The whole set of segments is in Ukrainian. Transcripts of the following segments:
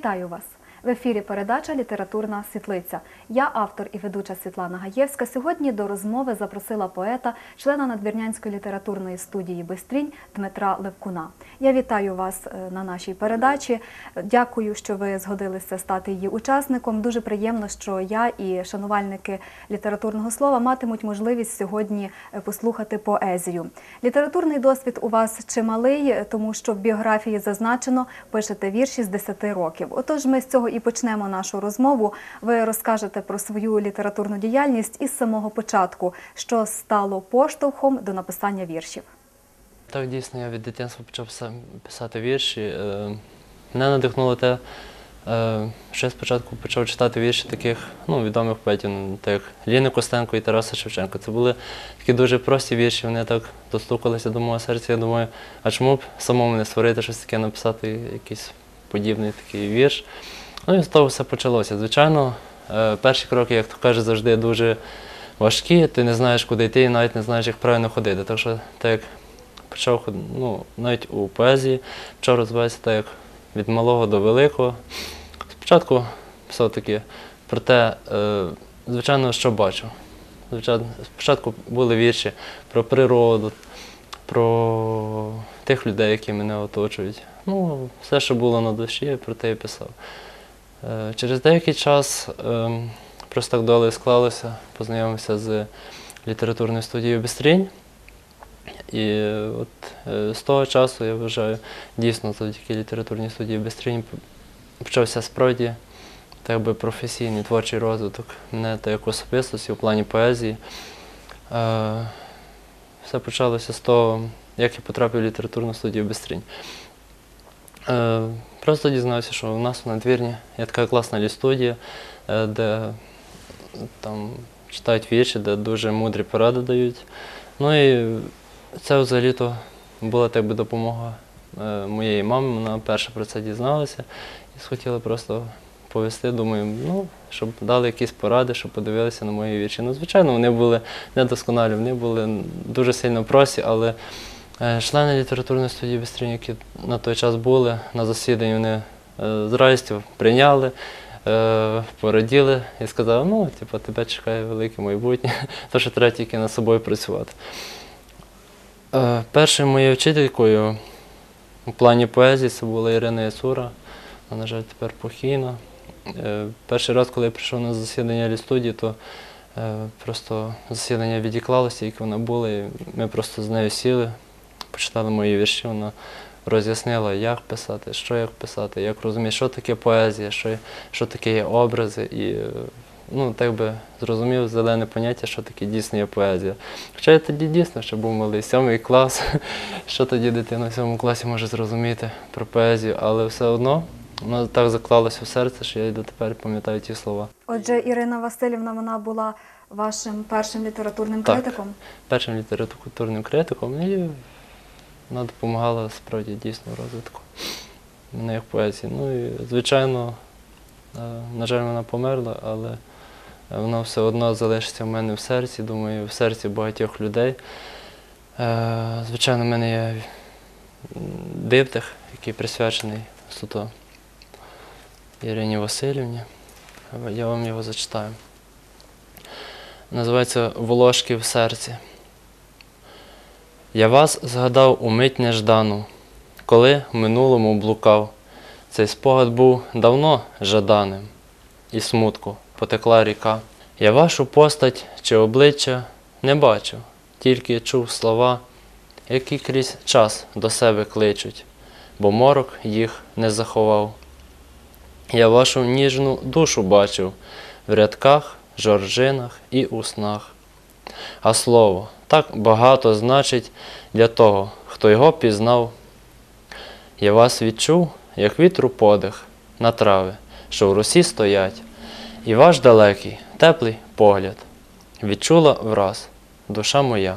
Вітаю вас! В ефірі передача Літературна світлиця. Я автор і ведуча Світлана Гаєвська. Сьогодні до розмови запросила поета, члена надвірнянської літературної студії Бистрінь Дмитра Левкуна. Я вітаю вас е, на нашій передачі. Дякую, що ви згодилися стати її учасником. Дуже приємно, що я і шанувальники літературного слова матимуть можливість сьогодні е, послухати поезію. Літературний досвід у вас чималий, е, тому що в біографії зазначено пишете вірші з 10 років. Отож, ми з цього і почнемо нашу розмову. Ви розкажете про свою літературну діяльність із самого початку, що стало поштовхом до написання віршів. Так, дійсно, я від дитинства почав писа- писати вірші. Е, Мене надихнуло те, е, що я спочатку почав читати вірші таких ну, відомих поетів, так Ліни Костенко і Тараса Шевченка. Це були такі дуже прості вірші, вони так достукалися до мого серця. Я думаю, а чому б самому не створити щось таке, написати якийсь подібний такий вірш. Ну і з того все почалося. Звичайно, е, перші кроки, як то кажуть, завжди дуже важкі. Ти не знаєш, куди йти, і навіть не знаєш, як правильно ходити. Так що, так як почав ну, навіть у поезії, почав розвиватися так як від малого до великого. Спочатку писав таки про те, е, звичайно, що. Звичайно, спочатку були вірші про природу, про тих людей, які мене оточують. Ну, все, що було на душі, про те і писав. Е, Через деякий час е, просто так долею склалося, познайомився з літературною студією Бестрінь. І от е, з того часу я вважаю, дійсно завдяки літературній студії Бестрінь почався справді так би професійний творчий розвиток мене та як особистості у плані поезії. Е, Все почалося з того, як я потрапив в літературну студію Бестрінь. Е, Просто дізнався, що у нас в надвірні є така класна лістудія, е, де там читають вірші, де дуже мудрі поради дають. Ну і це взагалі-то була так би допомога е, моєї мами. Вона перша про це дізналася і схотіла просто повести. Думаю, ну, щоб дали якісь поради, щоб подивилися на мої вірші. Ну, звичайно, вони були недосконалі, вони були дуже сильно просі, але члени літературної студії «Бистрінь», які на той час були на засіданні, вони е, з радістю прийняли. е, Пораділи і сказали, ну, типу, тебе чекає велике майбутнє, то що треба тільки над собою працювати. Е, Першою моєю вчителькою у плані поезії це була Ірина Ясура, вона, на жаль, тепер похійна. Е, Перший раз, коли я прийшов на засідання лістудії, то е, просто засідання відіклалося, як вона була, і ми просто з нею сіли, почитали мої вірші, вона роз'яснила, як писати, що як писати, як розуміти, що таке поезія, що, що таке є образи. І е, ну, так би зрозумів зелене поняття, що таке дійсно є поезія. Хоча я тоді дійсно ще був малий, сьомий клас, що тоді дитина в сьомому класі може зрозуміти про поезію, але все одно воно так заклалося в серце, що я й дотепер пам'ятаю ті слова. Отже, Ірина Васильівна, вона була вашим першим літературним Так. критиком. Першим літературним критиком і вона допомагала справді дійсно розвитку мене як поезії. Ну і звичайно, е, на жаль, вона померла, але вона все одно залишиться в мене в серці, думаю, в серці багатьох людей. Е, Звичайно, в мене є диптих, який присвячений суто Ірині Васильівні. Я вам його зачитаю. Називається Волошки в серці. Я вас згадав у мить неждану, коли в минулому блукав. Цей спогад був давно жаданим, і смутку потекла ріка. Я вашу постать чи обличчя не бачив, тільки чув слова, які крізь час до себе кличуть, бо морок їх не заховав. Я вашу ніжну душу бачив в рядках, жоржинах і у снах. А слово так багато значить для того, хто його пізнав. Я вас відчув, як вітру подих на трави, що в росі стоять, і ваш далекий, теплий погляд відчула враз душа моя.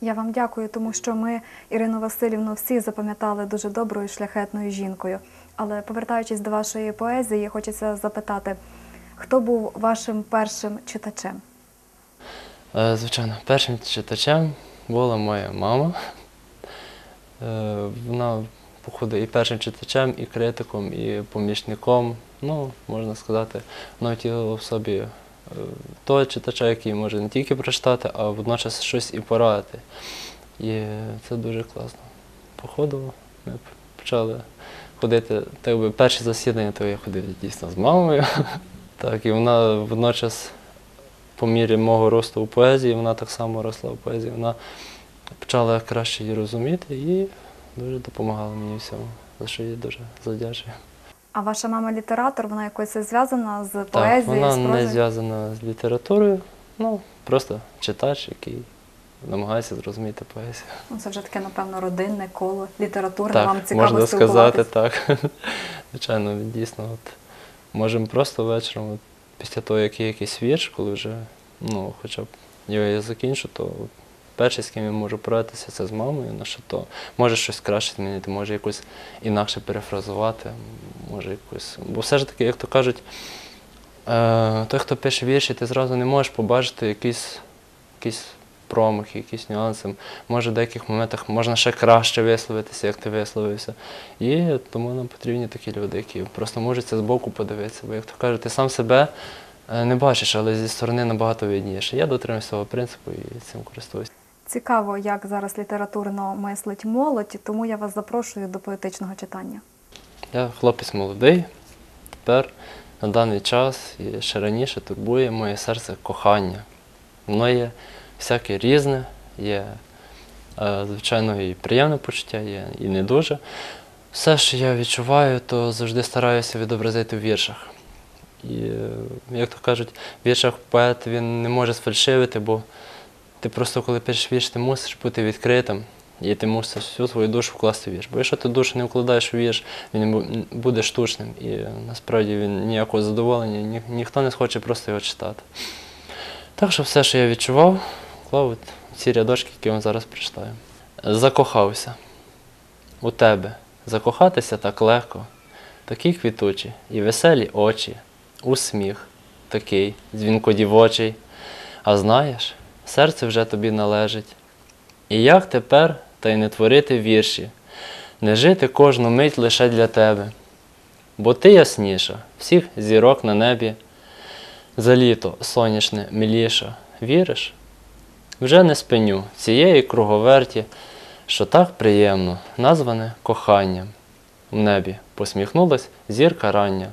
Я вам дякую, тому що ми Ірину Васильівну всі запам'ятали дуже доброю шляхетною жінкою. Але повертаючись до вашої поезії, хочеться запитати, хто був вашим першим читачем? Е, Звичайно, першим читачем була моя мама. Е, Вона походу, і першим читачем, і критиком, і помічником. Ну, можна сказати, воно втілило в собі е, того читача, який може не тільки прочитати, а водночас щось і порадити. І це дуже класно. Походу, ми почали ходити, так би перші засідання, то я ходив дійсно з мамою. Так, і вона водночас, по мірі мого росту у поезії, вона так само росла у поезії. Вона почала краще її розуміти і дуже допомагала мені всьому, за що їй дуже завдячую. А ваша мама літератор, вона якось зв'язана з Так, поезією, вона з не зв'язана з літературою, ну просто читач, який намагається зрозуміти поезію. Ну, це вже таке, напевно, родинне коло, літературне, Так, вам цікаво можна сказати так. Звичайно, дійсно. От, можемо просто вечором, от, після того, як є якийсь вірш, коли вже, ну, хоча б його я закінчу, то перше, з ким я можу поратися, це з мамою, на що то може щось краще змінити, може якось інакше перефразувати, може якось. Бо все ж таки, як то кажуть, е, той, хто пише вірші, ти зразу не можеш побачити якийсь, якісь промахи, якісь нюанси. Може, в деяких моментах можна ще краще висловитися, як ти висловився. І тому нам потрібні такі люди, які просто можуть це збоку подивитися. Бо, як то кажуть, ти сам себе е, не бачиш, але зі сторони набагато видніше. Я дотримуюся свого принципу і цим користуюся. Цікаво, як зараз літературно мислить молодь, тому я вас запрошую до поетичного читання. Я хлопець молодий, тепер на даний час і ще раніше турбує моє серце кохання. Воно є всяке різне, є, е, звичайно, і приємне почуття, є і не дуже. Все, що я відчуваю, то завжди стараюся відобразити в віршах. І, е, як то кажуть, в віршах поет він не може сфальшивити, бо ти просто, коли пишеш вірш, ти мусиш бути відкритим. І ти мусиш всю свою душу вкласти в вірш. Бо якщо ти душу не вкладаєш у вірш, він буде штучним. І насправді він ніякого задоволення, ні, ніхто не схоче просто його читати. Так що все, що я відчував, вклав от ці рядочки, які вам зараз прочитаю. Закохався у тебе. Закохатися так легко, такі квітучі і веселі очі, усміх такий, дзвінкодівочий. А знаєш, серце вже тобі належить. І як тепер та й не творити вірші, не жити кожну мить лише для тебе. Бо ти ясніша, всіх зірок на небі, за літо сонячне миліша, віриш? Вже не спиню цієї круговерті, що так приємно, назване коханням. В небі посміхнулась зірка рання,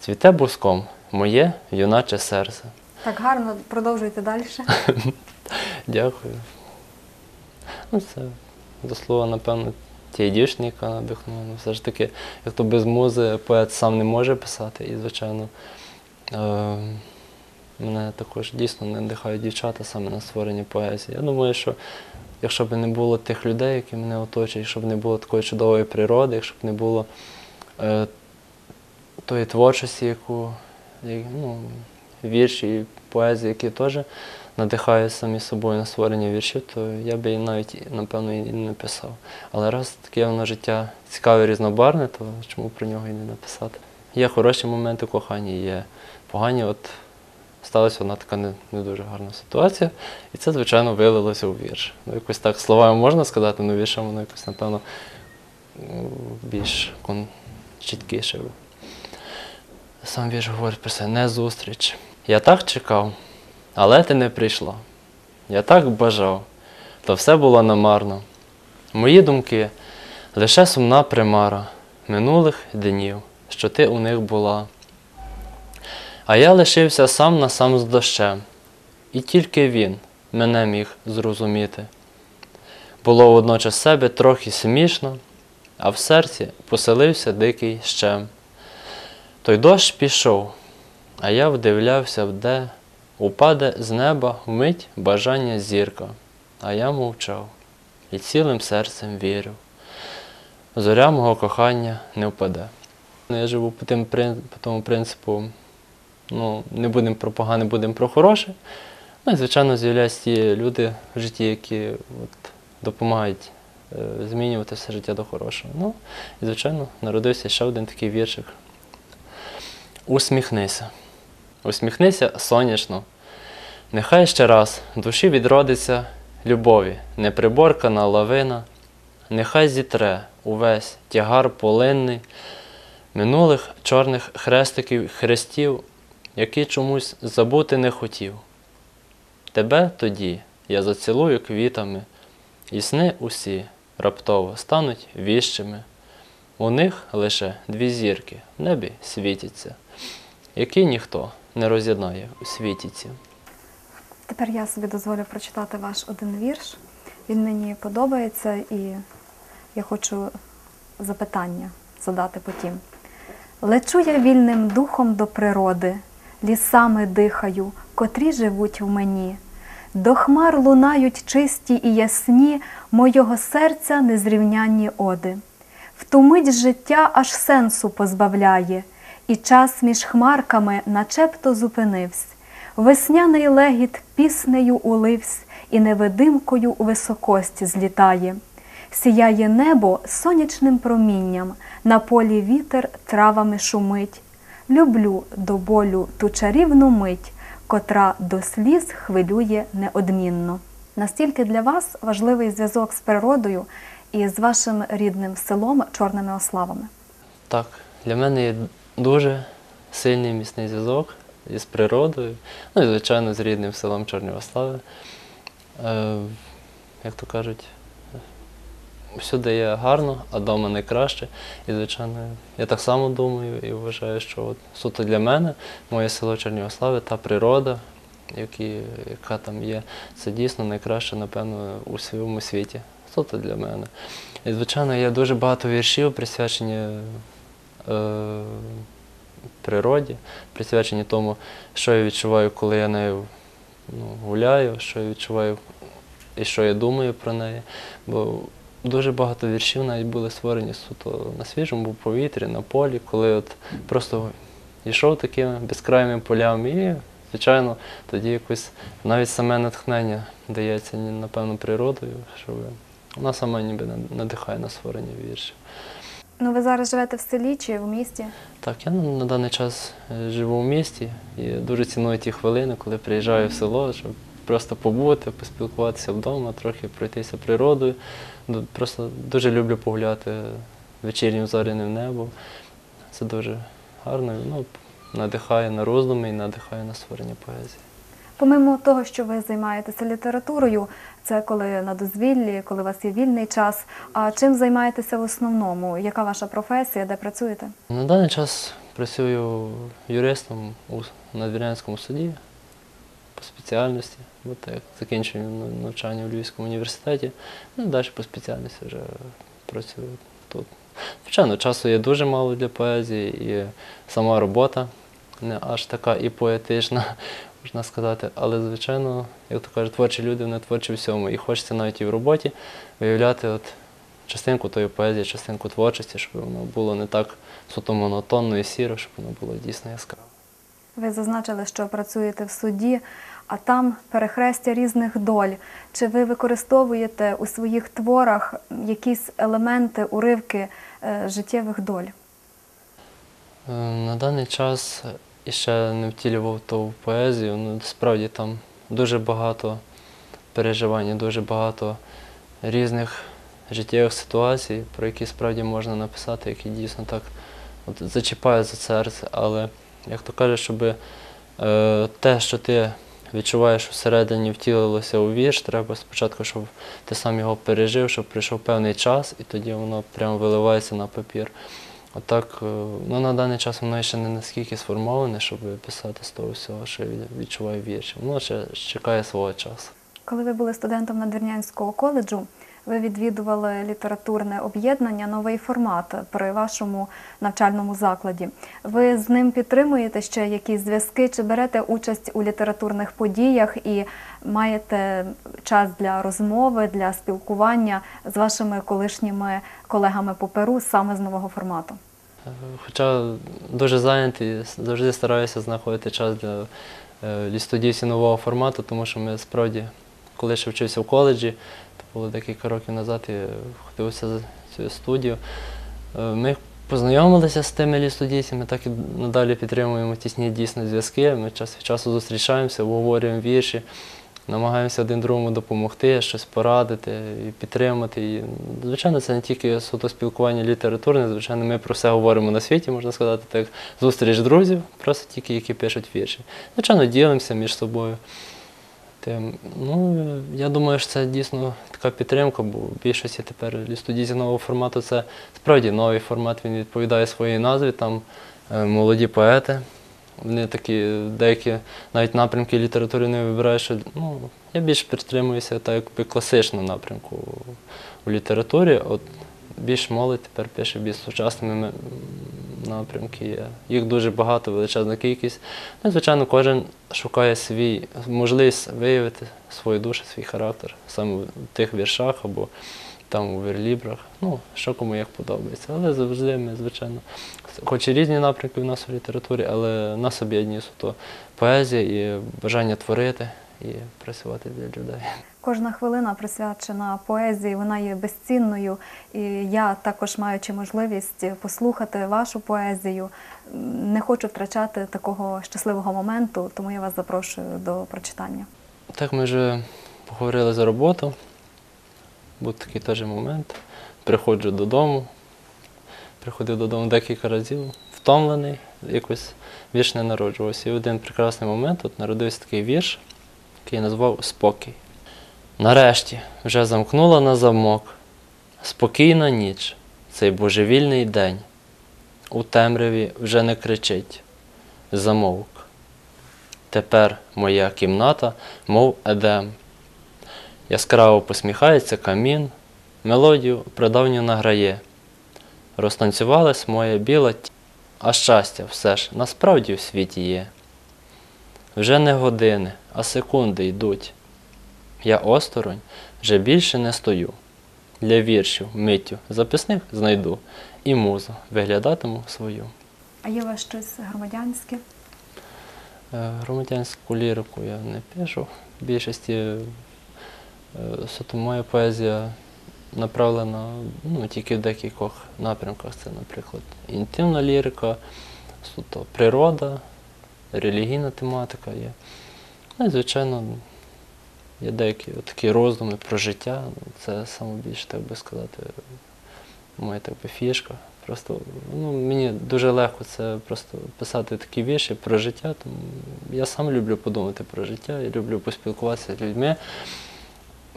цвіте буском моє юначе серце. Так гарно продовжуйте далі. Дякую. Ну, це до слова, напевно, тієї дівчини, яка надихнула. Ну, все ж таки, як то без музи поет сам не може писати. І, звичайно, е, мене також дійсно надихають дівчата саме на створення поезії. Я думаю, що якщо б не було тих людей, які мене оточують, якщо б не було такої чудової природи, якщо б не було е, тої творчості, яку ну, вірші і поезії, які теж надихають самі собою на створення віршів, то я би і навіть, напевно, і не написав. Але раз таке воно життя цікаве, різнобарне, то чому про нього і не написати? Є хороші моменти кохання, є погані. От сталася одна така не, не дуже гарна ситуація, і це, звичайно, вилилося у вірш. Ну, якось так словами можна сказати, але віршем воно якось, напевно, більш кон- чіткіше. Сам вірш говорить про це не зустріч. Я так чекав, але ти не прийшла. Я так бажав, та все було намарно. Мої думки лише сумна примара минулих днів, що ти у них була. А я лишився сам на сам з дощем, і тільки він мене міг зрозуміти. Було водночас себе трохи смішно, а в серці поселився дикий щем. Той дощ пішов, а я вдивлявся, де упаде з неба вмить бажання зірка, а я мовчав і цілим серцем вірив. Зоря мого кохання не впаде. Я живу по, тим, по тому принципу, ну, не будемо про погане, будемо про хороше. Ну і, звичайно, з'являються ті люди в житті, які от, допомагають е, змінювати все життя до хорошого. Ну, і, звичайно, народився ще один такий віршик. Усміхнися. Усміхнися сонячно. Нехай ще раз душі відродиться любові, неприборкана лавина, нехай зітре увесь тягар полинний, минулих чорних хрестиків, хрестів, які чомусь забути не хотів. Тебе тоді я зацілую квітами, і сни усі раптово стануть віщими. У них лише дві зірки в небі світяться, які ніхто не роз'єднає у світі ці. Тепер я собі дозволю прочитати ваш один вірш. Він мені подобається і я хочу запитання задати потім. Лечу я вільним духом до природи, лісами дихаю, котрі живуть в мені. До хмар лунають чисті і ясні мого серця незрівнянні оди. В ту мить життя аж сенсу позбавляє, і час між хмарками начебто зупинився. Весняний легіт піснею уливсь і невидимкою у високості злітає. Сіяє небо сонячним промінням, на полі вітер травами шумить. Люблю до болю ту чарівну мить, котра до сліз хвилює неодмінно. Настільки для вас важливий зв'язок з природою і з вашим рідним селом Чорними Ославами. Так, для мене є дуже сильний міцний зв'язок із природою, ну і, звичайно, з рідним селом Чорнівослави. Е, як то кажуть, всюди є гарно, а вдома найкраще. І, звичайно, я так само думаю і вважаю, що от суто для мене моє село Чернігослави, та природа, які, яка там є, це дійсно найкраще, напевно, у своєму світі. Суто для мене. І, звичайно, є дуже багато віршів, присвячені е, природі, присвячені тому, що я відчуваю, коли я нею ну, гуляю, що я відчуваю і що я думаю про неї. Бо дуже багато віршів навіть були створені суто на свіжому повітрі, на полі, коли от просто йшов такими безкрайними полями і, звичайно, тоді якось навіть саме натхнення дається, напевно, природою, що вона сама ніби надихає на створення віршів. Ну, ви зараз живете в селі чи в місті? Так, я на, на даний час е, живу в місті і дуже ціную ті хвилини, коли приїжджаю в село, щоб просто побути, поспілкуватися вдома, трохи пройтися природою. Просто дуже люблю погуляти вечірнім зоряним небом. Це дуже гарно, ну, надихає на роздуми і надихає на створення поезії. Помимо того, що ви займаєтеся літературою, це коли на дозвіллі, коли у вас є вільний час. А чим займаєтеся в основному? Яка ваша професія, де працюєте? На даний час працюю юристом у Надвірнянському суді по спеціальності, бо так закінчую навчання в Львівському університеті. Ну, далі по спеціальності вже працюю тут. Звичайно, часу є дуже мало для поезії, і сама робота не аж така і поетична, можна сказати. Але, звичайно, як то кажуть, творчі люди, вони творчі всьому. І хочеться навіть і в роботі виявляти от частинку тої поезії, частинку творчості, щоб воно було не так суто монотонно і сіро, щоб воно було дійсно яскраво. Ви зазначили, що працюєте в суді, а там перехрестя різних доль. Чи ви використовуєте у своїх творах якісь елементи, уривки е, життєвих доль? Е, На даний час іще не втілював в поезію. Ну, справді там дуже багато переживань, дуже багато різних життєвих ситуацій, про які справді можна написати, які дійсно так от, зачіпають за серце. Але, як то кажуть, щоб е, те, що ти відчуваєш всередині, втілилося у вірш, треба спочатку, щоб ти сам його пережив, щоб прийшов певний час, і тоді воно прямо виливається на папір. Отак, е, ну, на даний час воно ще не наскільки сформоване, щоб писати з того всього, що відчуваю вірші. Воно ще чекає свого часу. Коли ви були студентом Надвірнянського коледжу, ви відвідували літературне об'єднання Новий формат при вашому навчальному закладі. Ви з ним підтримуєте ще якісь зв'язки, чи берете участь у літературних подіях і маєте час для розмови, для спілкування з вашими колишніми колегами по Перу саме з нового формату? Хоча дуже зайнятий, завжди стараюся знаходити час для е, студійців нового формату, тому що ми справді, коли ще вчився в коледжі, було декілька років назад, я ходився за цю студію. Е, Ми познайомилися з тими лістудійцями, так і надалі підтримуємо тісні дійсно зв'язки. Ми час від часу зустрічаємося, обговорюємо вірші. намагаємося один другому допомогти, щось порадити і підтримати. І, звичайно, це не тільки суто спілкування літературне, звичайно, ми про все говоримо на світі, можна сказати, так, зустріч друзів, просто тільки які пишуть вірші. Звичайно, ділимося між собою. Тим, ну, я думаю, що це дійсно така підтримка, бо в більшості тепер студії нового формату це справді новий формат, він відповідає своїй назві. Там е, молоді поети. Вони такі деякі навіть напрямки літератури не вибирають, що ну, я більш підтримуюся так якби класичного напрямку у літературі. От більш молодь тепер пише більш сучасними напрямки. Їх дуже багато, величезна кількість. Ну, звичайно, кожен шукає свій можливість виявити свою душу, свій характер саме в тих віршах або там у верлібрах. Ну, що кому як подобається. Але завжди ми, звичайно, хоч і різні напрямки в нас у літературі, але нас об'єднує суто поезія і бажання творити і працювати для людей. Кожна хвилина присвячена поезії, вона є безцінною. І я також маючи можливість послухати вашу поезію, не хочу втрачати такого щасливого моменту, тому я вас запрошую до прочитання. Так ми вже поговорили за роботу. Був такий теж момент. Приходжу додому. Приходив додому декілька разів, втомлений, якось вірш не народжувався. І один прекрасний момент от народився такий вірш, який я назвав Спокій. Нарешті вже замкнула на замок. Спокійна ніч, цей божевільний день. У темряві вже не кричить. Замовк. Тепер моя кімната, мов едем. Яскраво посміхається камін, мелодію прадавню награє. Розтанцювалась моя біла ті, а щастя все ж насправді в світі є. Вже не години, а секунди йдуть. Я осторонь вже більше не стою. Для віршів, миттю, записних знайду, і музу виглядатиму свою. А є у вас щось громадянське? Е, Громадянську лірику я не пишу. В більшості е, моя поезія направлена ну, тільки в декількох напрямках. Це, наприклад, інтимна лірика, суто природа, релігійна тематика є. Ну і, звичайно, є деякі такі роздуми про життя. Це саме більше, так би сказати, моя так би, фішка. Просто ну, мені дуже легко це просто писати такі вірші про життя. Тому я сам люблю подумати про життя, я люблю поспілкуватися з людьми.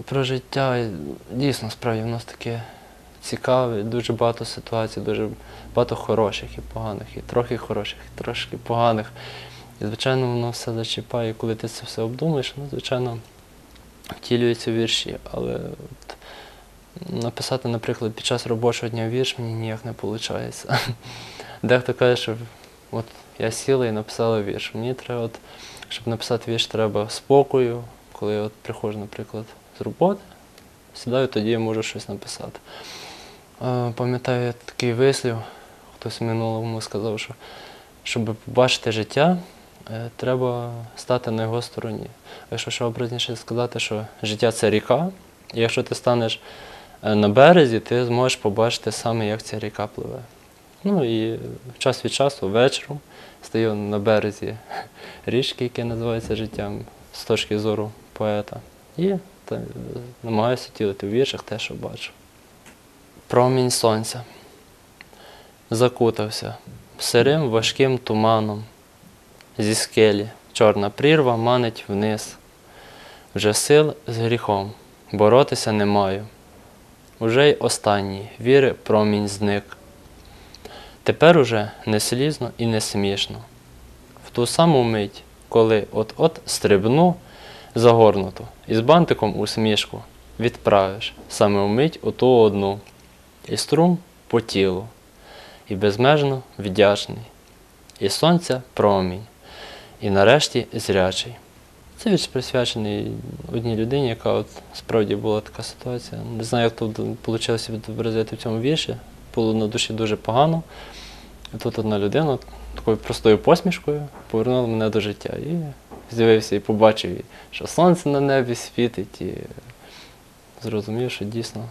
Про життя дійсно справді в нас таке цікаве, дуже багато ситуацій, дуже багато хороших і поганих, і трохи хороших, і трошки поганих. І, звичайно, воно все зачіпає, коли ти це все обдумаєш, ну, звичайно, втілюється вірші. Але от, написати, наприклад, під час робочого дня вірш мені ніяк не виходить. Дехто каже, що от я сіла і написала вірш. Мені треба, от, щоб написати вірш, треба спокою, коли я от приходжу, наприклад, з роботи, сідаю, тоді я можу щось написати. Пам'ятаю такий вислів, хтось в минулому сказав, що щоб побачити життя, треба стати на його стороні. Якщо ще образніше сказати, що життя це ріка, і якщо ти станеш е, на березі, ти зможеш побачити саме, як ця ріка пливе. Ну і час від часу, вечором, стою на березі річки, яке називається життям з точки зору поета. І та, намагаюся втілити в віршах те, що бачу. Промінь сонця закутався сирим важким туманом. Зі скелі чорна прірва манить вниз. Вже сил з гріхом боротися не маю. Уже й останній віри промінь зник. Тепер уже не слізно і не смішно. В ту саму мить, коли от-от стрибну загорнуто і з бантиком у смішку відправиш саме вмить у ту одну, і струм по тілу, і безмежно вдячний, і сонця промінь, і нарешті зрячий. Це вірш присвячений одній людині, яка от справді була така ситуація. Не знаю, як тут вийшло відобразити в цьому вірші. Було на душі дуже погано. І тут одна людина такою простою посмішкою повернула мене до життя. І з'явився і побачив, що сонце на небі світить, і зрозумів, що дійсно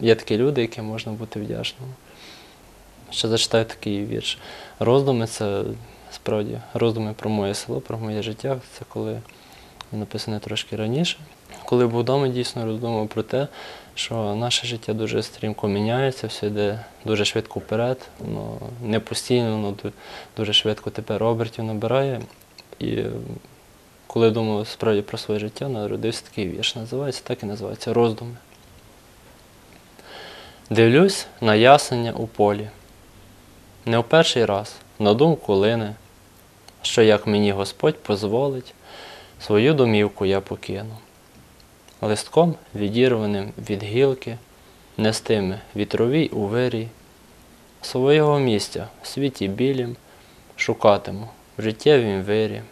є такі люди, яким можна бути вдячним. Ще зачитаю такий вірш. Роздуми це справді роздуми про моє село, про моє життя. Це коли Він написаний трошки раніше. Коли був вдома, дійсно роздумав про те, що наше життя дуже стрімко міняється, все йде дуже швидко вперед, воно не постійно, воно дуже швидко тепер обертів набирає. І коли думав справді про своє життя, народився такий вірш. Називається так і називається Роздуми. Дивлюсь на ясення у полі. Не в перший раз на думку лине, що як мені Господь позволить, свою домівку я покину. Листком відірваним від гілки, нестиме вітровій у вирій, свого місця в світі білім шукатиму в життєвім вирі.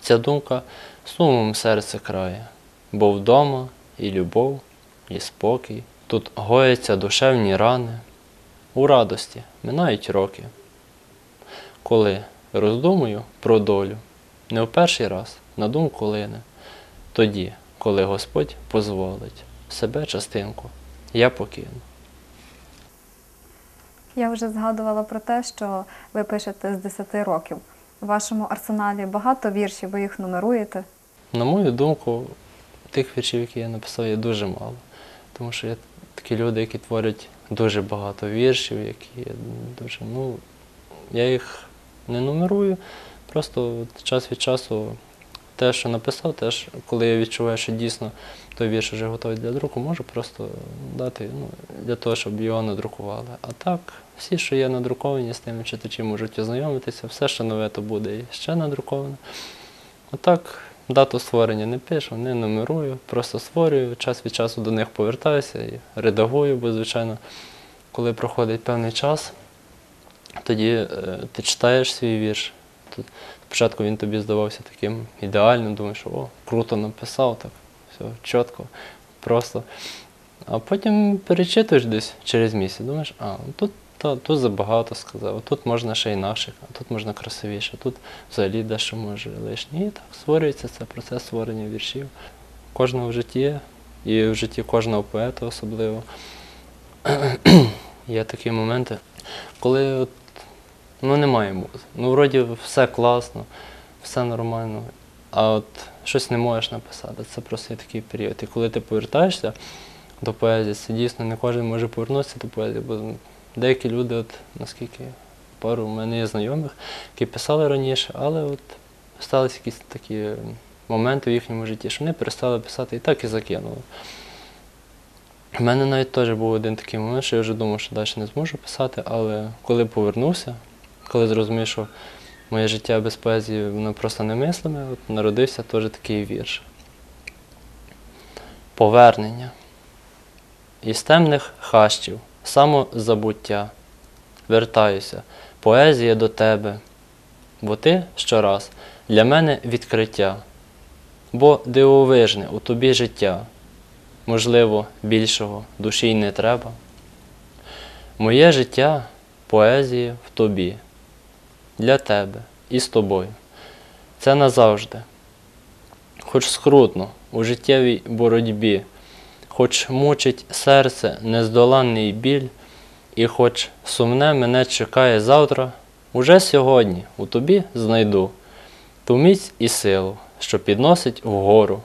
Ця думка сумом серце крає, бо вдома і любов, і спокій. Тут гояться душевні рани, у радості минають роки. Коли роздумую про долю, не в перший раз на думку лине, тоді, коли Господь позволить себе частинку, я покину. Я вже згадувала про те, що ви пишете з 10 років. У вашому арсеналі багато віршів, ви їх нумеруєте. На мою думку, тих віршів, які я написав, є дуже мало. Тому що є такі люди, які творять дуже багато віршів, які дуже. Ну, я їх не нумерую. Просто час від часу те, що написав, теж, коли я відчуваю, що дійсно той вірш вже готовий для друку, можу просто дати ну, для того, щоб його надрукували. А так, всі, що є надруковані, з тими читачі можуть ознайомитися, все, що нове, то буде і ще надруковане. Отак, дату створення не пишу, не нумерую, просто створюю, час від часу до них повертаюся і редагую, бо, звичайно, коли проходить певний час, тоді е, ти читаєш свій вірш. Спочатку він тобі здавався таким ідеальним, думаєш, о, круто написав, так, все чітко, просто. А потім перечитуєш десь через місяць, думаєш, а, ну тут, та, тут забагато сказав, тут можна ще інакше, а тут можна красивіше, тут взагалі дещо може лишнє. І так створюється це процес створення віршів. Кожного в житті і в житті кожного поета особливо. Є такі моменти, коли ну, немає музи. Ну, вроді все класно, все нормально, а от щось не можеш написати. Це просто такий період. І коли ти повертаєшся до поезії, це дійсно не кожен може повернутися до поезії, бо деякі люди, от наскільки пару в мене є знайомих, які писали раніше, але от сталися якісь такі моменти в їхньому житті, що вони перестали писати і так і закинули. У мене навіть теж був один такий момент, що я вже думав, що далі не зможу писати, але коли повернувся, коли зрозумів, що моє життя без поезії воно просто немислиме, от народився теж такий вірш. Повернення. Із темних хащів, самозабуття. Вертаюся, поезія до тебе, бо ти щораз для мене відкриття, бо дивовижне у тобі життя можливо, більшого душі й не треба. Моє життя поезія в тобі, для тебе і з тобою. Це назавжди. Хоч скрутно у життєвій боротьбі, хоч мучить серце нездоланний біль, і хоч сумне мене чекає завтра, уже сьогодні у тобі знайду ту міць і силу, що підносить вгору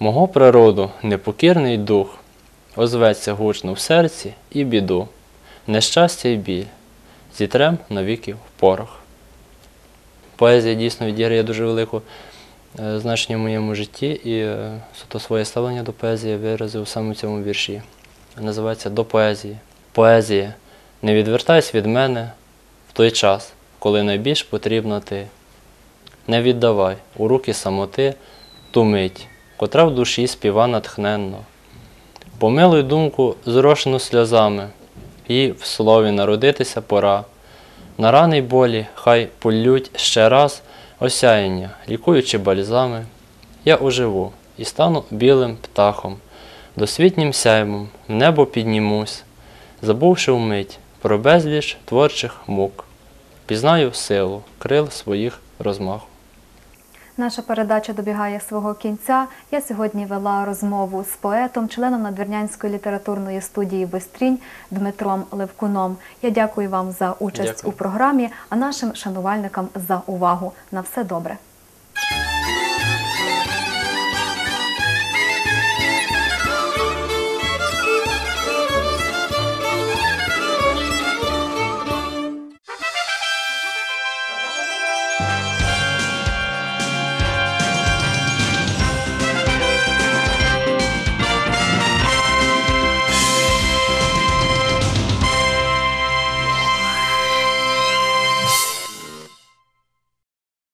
мого природу непокірний дух, озветься гучно в серці і біду, нещастя й біль, зітрем навіки в порох. Поезія дійсно відіграє дуже велику е, значення в моєму житті, і е, суто своє ставлення до поезії виразив саме в цьому вірші. Називається До поезії. Поезія, не відвертайся від мене в той час, коли найбільш потрібна ти. Не віддавай у руки самоти ту мить, котра в душі співа натхненно. Помилуй думку, зрошену сльозами, і в слові народитися пора. На рани болі хай полють ще раз осяяння, лікуючи бальзами. Я оживу і стану білим птахом, досвітнім сяймом в небо піднімусь, забувши вмить про безліч творчих мук, пізнаю силу крил своїх розмаху. Наша передача добігає свого кінця. Я сьогодні вела розмову з поетом, членом Надвірнянської літературної студії Бестрінь Дмитром Левкуном. Я дякую вам за участь Дякую. у програмі, а нашим шанувальникам за увагу. На все добре.